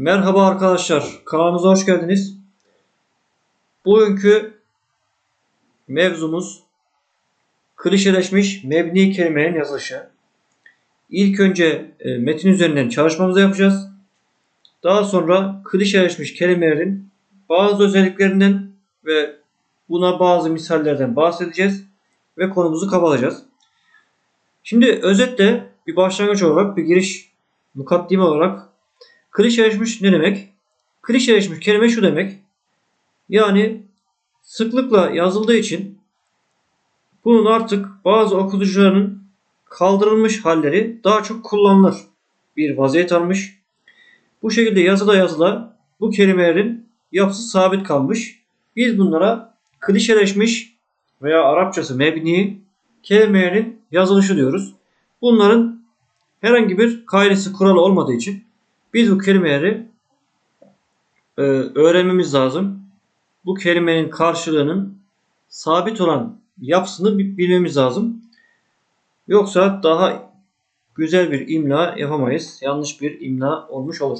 Merhaba arkadaşlar, kanalımıza hoş geldiniz. Bugünkü mevzumuz klişeleşmiş mebni kelimelerin yazılışı. İlk önce e, metin üzerinden çalışmamızı yapacağız. Daha sonra klişeleşmiş kelimelerin bazı özelliklerinden ve buna bazı misallerden bahsedeceğiz ve konumuzu kapatacağız. Şimdi özetle bir başlangıç olarak bir giriş mukaddime olarak klişeleşmiş ne demek? Klişeleşmiş kelime şu demek. Yani sıklıkla yazıldığı için bunun artık bazı okuyucuların kaldırılmış halleri daha çok kullanılır bir vaziyet almış. Bu şekilde yazıla yazıla bu kelimelerin yapısı sabit kalmış. Biz bunlara klişeleşmiş veya Arapçası mebni kelimelerin yazılışı diyoruz. Bunların herhangi bir kaidesi kuralı olmadığı için biz bu kelimeleri e, öğrenmemiz lazım. Bu kelimenin karşılığının sabit olan yapısını bi- bilmemiz lazım. Yoksa daha güzel bir imla yapamayız. Yanlış bir imla olmuş olur.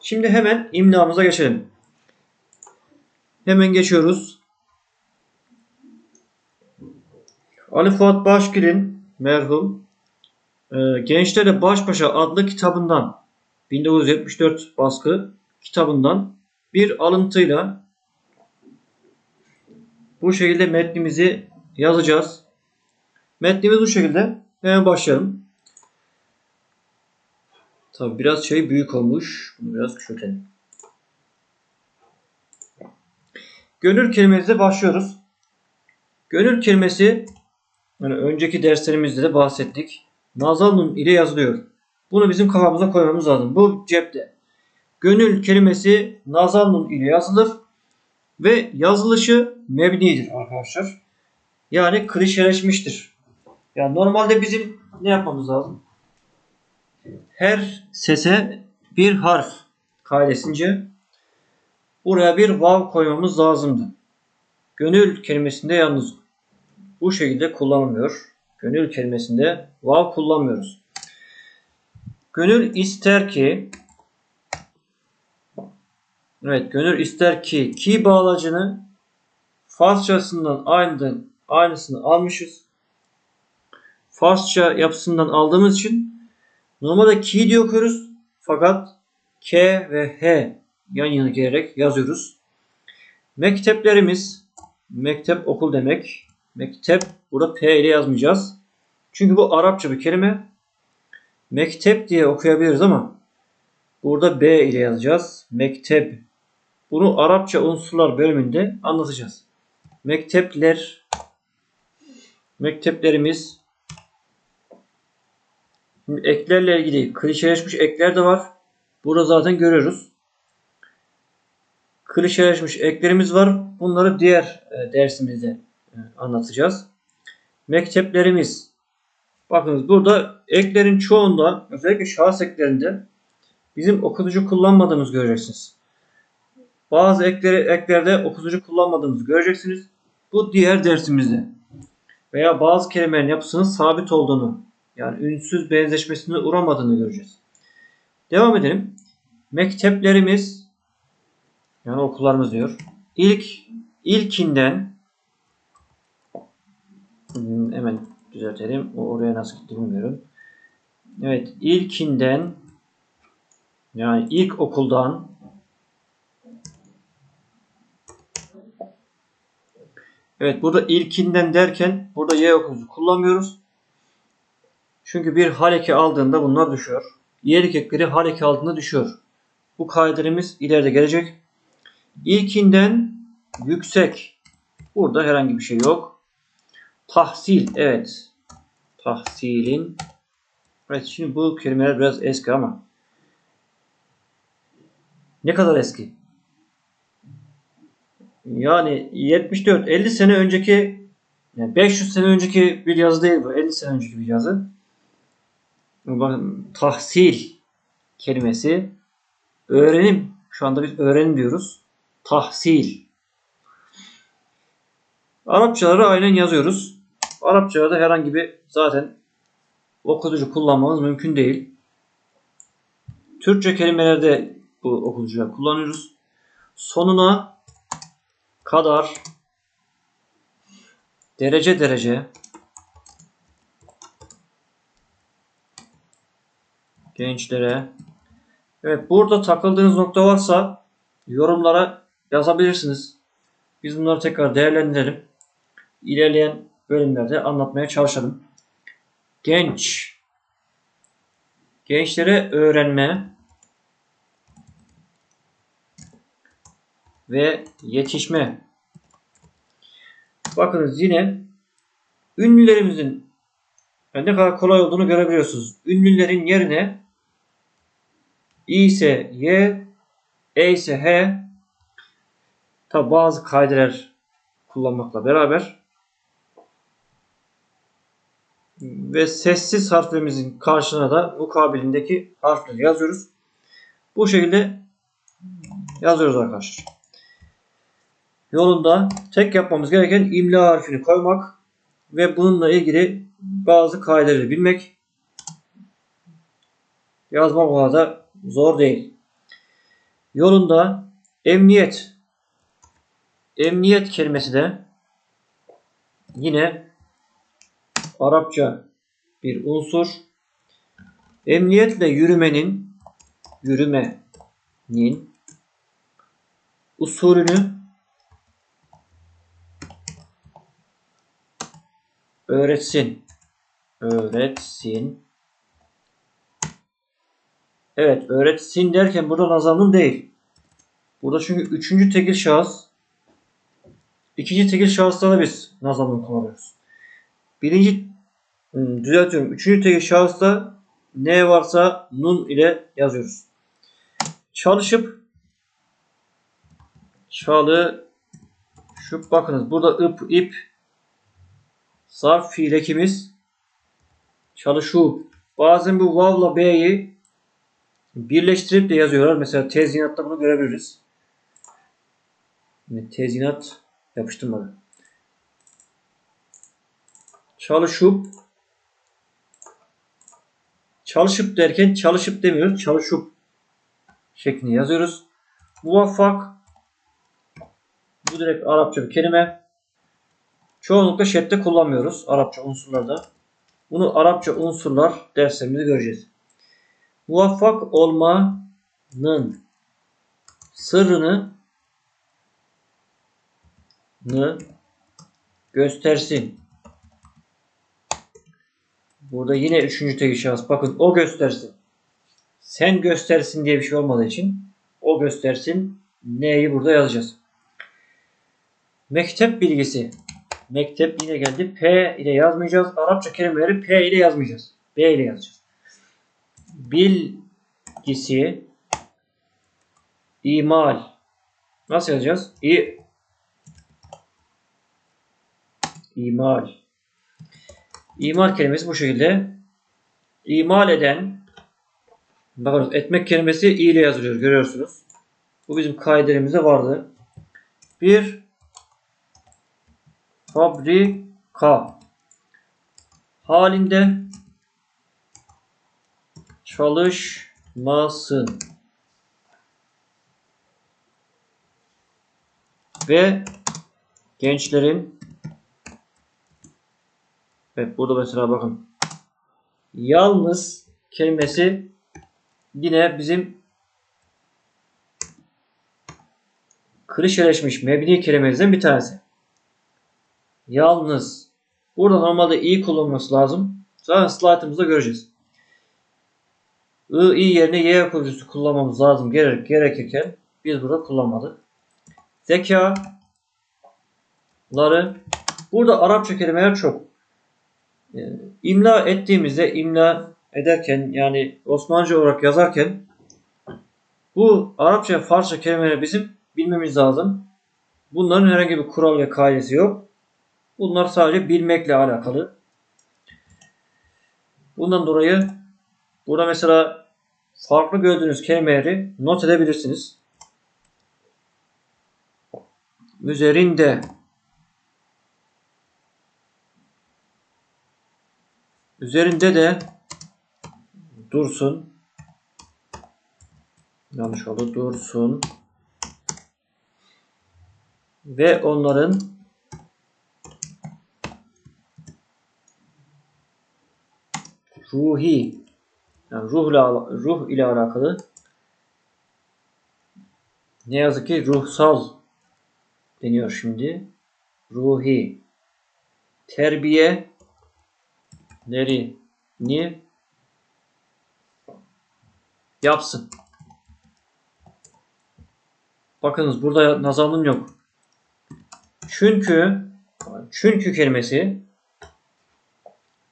Şimdi hemen imlamıza geçelim. Hemen geçiyoruz. Ali Fuat Başgil'in merhum e, Gençlerle Baş Başa adlı kitabından 1974 baskı kitabından bir alıntıyla bu şekilde metnimizi yazacağız. Metnimiz bu şekilde. Hemen başlayalım. Tabi biraz şey büyük olmuş. Bunu biraz küçültelim. Gönül kelimesiyle başlıyoruz. Gönül kelimesi yani önceki derslerimizde de bahsettik. Nazal nun ile yazılıyor. Bunu bizim kafamıza koymamız lazım. Bu cepte. Gönül kelimesi nazal nun ile yazılır ve yazılışı mebnidir arkadaşlar. Yani klişeleşmiştir. Yani normalde bizim ne yapmamız lazım? Her sese bir harf kaidesince buraya bir vav koymamız lazımdı. Gönül kelimesinde yalnız bu şekilde kullanılmıyor. Gönül kelimesinde vav kullanmıyoruz. Gönül ister ki Evet, gönül ister ki ki bağlacını Farsçasından aynı, aynısını almışız. Farsça yapısından aldığımız için normalde ki diye okuyoruz. Fakat K ve H yan yana gelerek yazıyoruz. Mekteplerimiz mektep okul demek. Mektep burada P ile yazmayacağız. Çünkü bu Arapça bir kelime. Mektep diye okuyabiliriz ama burada B ile yazacağız. Mektep. Bunu Arapça unsurlar bölümünde anlatacağız. Mektepler mekteplerimiz Şimdi eklerle ilgili klişeleşmiş ekler de var. Burada zaten görüyoruz. Klişeleşmiş eklerimiz var. Bunları diğer e, dersimizde anlatacağız. Mekteplerimiz. Bakınız burada eklerin çoğunda özellikle şahıs eklerinde bizim okutucu kullanmadığımız göreceksiniz. Bazı ekleri, eklerde okutucu kullanmadığımızı göreceksiniz. Bu diğer dersimizde. Veya bazı kelimelerin yapısının sabit olduğunu yani ünsüz benzeşmesine uğramadığını göreceğiz. Devam edelim. Mekteplerimiz yani okullarımız diyor. İlk ilkinden hemen düzeltelim. Oraya nasıl gitti bilmiyorum. Evet, ilkinden yani ilk okuldan Evet, burada ilkinden derken burada y okumuzu kullanmıyoruz. Çünkü bir haleke aldığında bunlar düşüyor. Y'lik ekleri haleke aldığında düşüyor. Bu kaidelerimiz ileride gelecek. İlkinden yüksek. Burada herhangi bir şey yok. Tahsil. Evet. Tahsilin. Evet şimdi bu kelimeler biraz eski ama. Ne kadar eski? Yani 74 50 sene önceki yani 500 sene önceki bir yazı değil bu. 50 sene önceki bir yazı. Bakın tahsil kelimesi öğrenim. Şu anda biz öğrenim diyoruz. Tahsil. Arapçaları aynen yazıyoruz. Arapçada herhangi bir zaten okutucu kullanmamız mümkün değil. Türkçe kelimelerde bu okuyucuya kullanıyoruz. Sonuna kadar derece derece gençlere Evet burada takıldığınız nokta varsa yorumlara yazabilirsiniz. Biz bunları tekrar değerlendirelim. İlerleyen bölümlerde anlatmaya çalışalım. Genç gençlere öğrenme ve yetişme. Bakınız yine ünlülerimizin ne kadar kolay olduğunu görebiliyorsunuz. Ünlülerin yerine İ ise Y, E ise H. Tabi bazı kaideler kullanmakla beraber ve sessiz harflerimizin karşına da mukabilindeki harfleri yazıyoruz. Bu şekilde yazıyoruz arkadaşlar. Yolunda tek yapmamız gereken imla harfini koymak ve bununla ilgili bazı kaideleri bilmek. Yazmak o kadar zor değil. Yolunda emniyet emniyet kelimesi de yine Arapça bir unsur. Emniyetle yürümenin yürümenin usulünü öğretsin. Öğretsin. Evet öğretsin derken burada nazamın değil. Burada çünkü üçüncü tekil şahıs ikinci tekil şahısta da biz nazamını kullanıyoruz. Birinci düzeltiyorum. Üçüncü tekil şahısta ne varsa nun ile yazıyoruz. Çalışıp çalı şu bakınız burada ıp ip zarf fiil ekimiz çalışıp bazen bu vavla b'yi birleştirip de yazıyorlar. Mesela tezinatta bunu görebiliriz. Yani tezinat yapıştırmadı. Çalışıp çalışıp derken çalışıp demiyoruz. Çalışıp şeklinde yazıyoruz. Muvaffak bu direkt Arapça bir kelime. Çoğunlukla şedde kullanmıyoruz Arapça unsurlarda. Bunu Arapça unsurlar derslerimizde göreceğiz muvaffak olmanın sırrını nı göstersin. Burada yine üçüncü tekil şahıs. Bakın o göstersin. Sen göstersin diye bir şey olmadığı için o göstersin. Neyi burada yazacağız. Mektep bilgisi. Mektep yine geldi. P ile yazmayacağız. Arapça kelimeleri P ile yazmayacağız. B ile yazacağız bilgisi imal nasıl yazacağız? İ imal imal kelimesi bu şekilde imal eden bakın etmek kelimesi i ile yazılıyor görüyorsunuz. Bu bizim kaidelerimizde vardı. Bir fabrika halinde çalışmasın. Ve gençlerin Evet burada mesela bakın yalnız kelimesi yine bizim klişeleşmiş mebni kelimemizden bir tanesi. Yalnız. Burada normalde iyi kullanılması lazım. Zaten slaytımızda göreceğiz. I, i yerine y kurucusu kullanmamız lazım gerek, gerekirken biz burada kullanmadık. Zekaları burada Arapça kelimeler çok. Yani imla ettiğimizde imla ederken yani Osmanlıca olarak yazarken bu Arapça Farsça kelimeleri bizim bilmemiz lazım. Bunların herhangi bir kural ve kaidesi yok. Bunlar sadece bilmekle alakalı. Bundan dolayı burada mesela farklı gördüğünüz kelimeleri not edebilirsiniz. Üzerinde üzerinde de dursun yanlış oldu. Dursun. Ve onların ruhi yani ruhla ruh ile alakalı ne yazık ki ruhsal deniyor şimdi. Ruhi terbiye leri ni yapsın. Bakınız burada nazarlığım yok. Çünkü çünkü kelimesi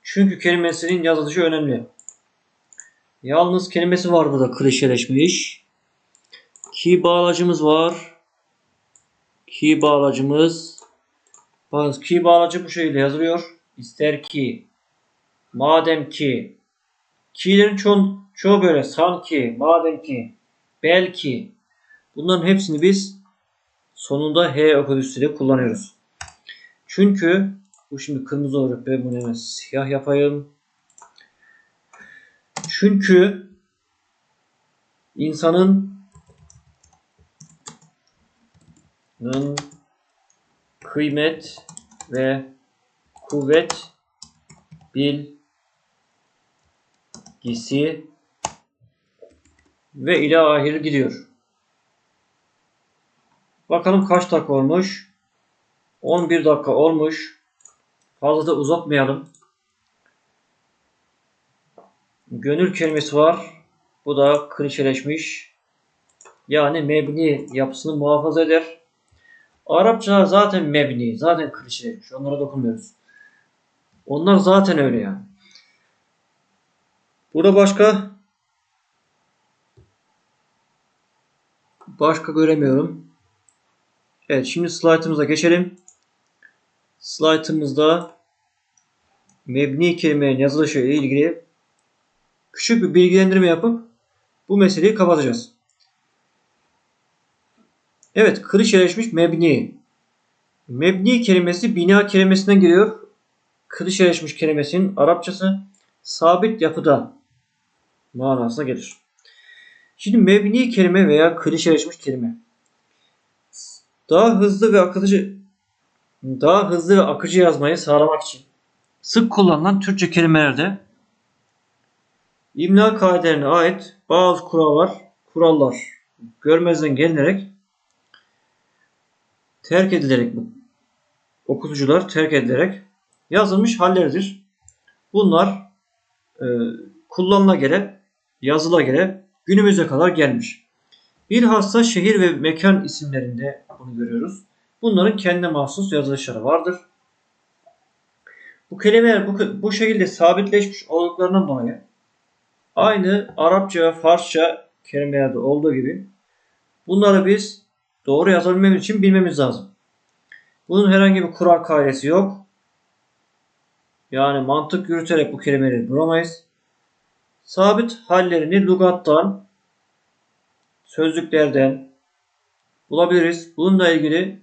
çünkü kelimesinin yazılışı önemli. Yalnız kelimesi var burada klişeleşmiş. Ki bağlacımız var. Ki bağlacımız. Bakın ki bağlacı bu şekilde yazılıyor. İster ki. Madem ki. Ki'lerin çoğu, çoğu böyle sanki, madem ki, belki. Bunların hepsini biz sonunda H okudüsüyle kullanıyoruz. Çünkü bu şimdi kırmızı olacak. Ben bunu hemen siyah yapayım. Çünkü insanın nın kıymet ve kuvvet bilgisi ve ile ahir gidiyor. Bakalım kaç dakika olmuş? 11 dakika olmuş. Fazla da uzatmayalım. Gönül kelimesi var. Bu da klişeleşmiş. Yani mebni yapısını muhafaza eder. Arapça zaten mebni, zaten klişeleşmiş. Onlara dokunmuyoruz. Onlar zaten öyle yani. Burada başka başka göremiyorum. Evet şimdi slaytımıza geçelim. Slaytımızda mebni kelimenin yazılışı ile ilgili küçük bir bilgilendirme yapıp bu meseleyi kapatacağız. Evet, klişeleşmiş mebni. Mebni kelimesi bina kelimesinden geliyor. Klişeleşmiş kelimesinin Arapçası sabit yapıda manasına gelir. Şimdi mebni kelime veya klişeleşmiş kelime daha hızlı ve akıcı daha hızlı ve akıcı yazmayı sağlamak için sık kullanılan Türkçe kelimelerde imla kaidelerine ait bazı kurallar, kurallar görmezden gelinerek terk edilerek bu okuyucular terk edilerek yazılmış halleridir. Bunlar e, kullanıla gele, yazıla gele günümüze kadar gelmiş. Bilhassa şehir ve mekan isimlerinde bunu görüyoruz. Bunların kendi mahsus yazılışları vardır. Bu kelimeler bu, bu şekilde sabitleşmiş olduklarından dolayı aynı Arapça ve Farsça kelimelerde olduğu gibi bunları biz doğru yazabilmemiz için bilmemiz lazım. Bunun herhangi bir kural kaidesi yok. Yani mantık yürüterek bu kelimeleri bulamayız. Sabit hallerini lugattan, sözlüklerden bulabiliriz. Bununla ilgili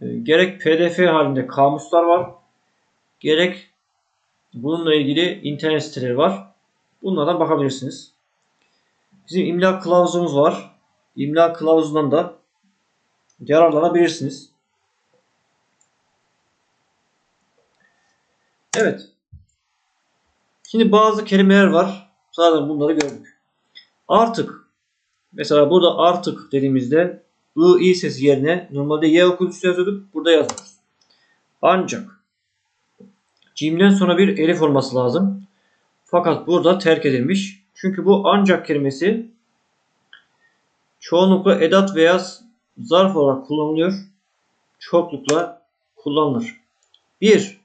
e, gerek pdf halinde kamuslar var, gerek bununla ilgili internet siteleri var. Bunlardan bakabilirsiniz. Bizim imla kılavuzumuz var. İmla kılavuzundan da yararlanabilirsiniz. Evet. Şimdi bazı kelimeler var. Zaten bunları gördük. Artık mesela burada artık dediğimizde ı i sesi yerine normalde y okuyucusu yazıyorduk. Burada yazıyoruz. Ancak cimden sonra bir elif olması lazım. Fakat burada terk edilmiş. Çünkü bu ancak kelimesi çoğunlukla edat veya zarf olarak kullanılıyor. Çoklukla kullanılır. Bir,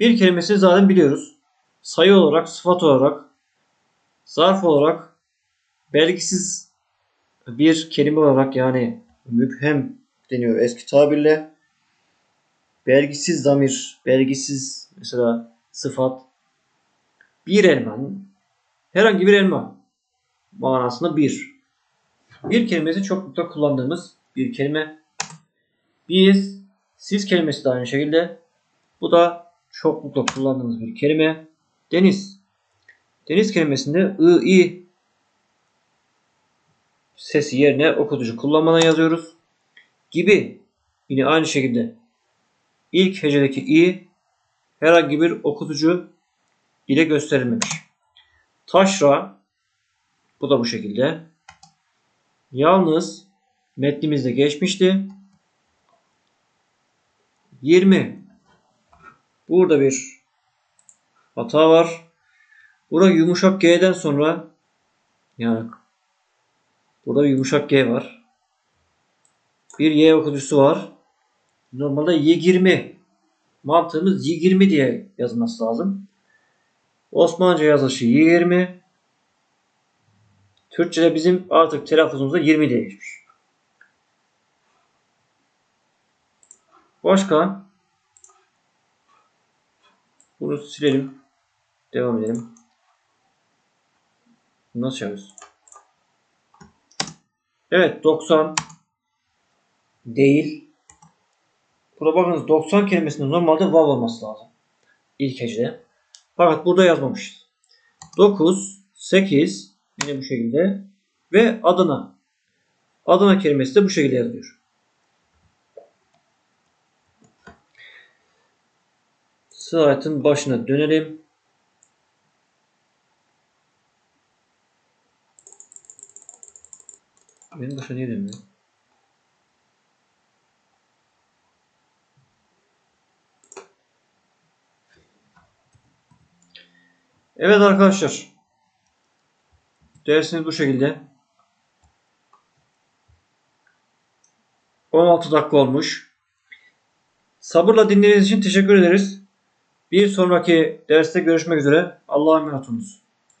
bir kelimesini zaten biliyoruz. Sayı olarak, sıfat olarak, zarf olarak, belgisiz bir kelime olarak yani müphem deniyor eski tabirle. Belgisiz zamir, belgisiz mesela sıfat. Bir elma, herhangi bir elma manasında bir. Bir kelimesi çoklukta kullandığımız bir kelime. Biz, siz kelimesi de aynı şekilde. Bu da çoklukla kullandığımız bir kelime. Deniz. Deniz kelimesinde ı, i sesi yerine okutucu kullanmadan yazıyoruz. Gibi yine aynı şekilde ilk hecedeki i herhangi bir okutucu ile gösterilmemiş. Taşra bu da bu şekilde. Yalnız metnimizde geçmişti. 20 Burada bir hata var. Burada yumuşak G'den sonra yani burada yumuşak G var. Bir Y okutucusu var. Normalde Y20 mantığımız Y20 diye yazılması lazım. Osmanlıca yazılışı Y20. Türkçe'de bizim artık telaffuzumuzda 20 diye geçmiş. Başka? Bunu silelim. Devam edelim. Nasıl yapıyoruz? Evet 90 değil. Burada bakınız 90 kelimesinde normalde vav olması lazım. İlk hecede. Fakat burada yazmamışız. 9, 8 yine bu şekilde ve Adana. Adana kelimesi de bu şekilde yazılıyor. Slaytın başına dönelim. Benim başa niye dönmüyor? Evet arkadaşlar. Dersiniz bu şekilde. 16 dakika olmuş. Sabırla dinlediğiniz için teşekkür ederiz. Bir sonraki derste görüşmek üzere. Allah'a emanet olunuz.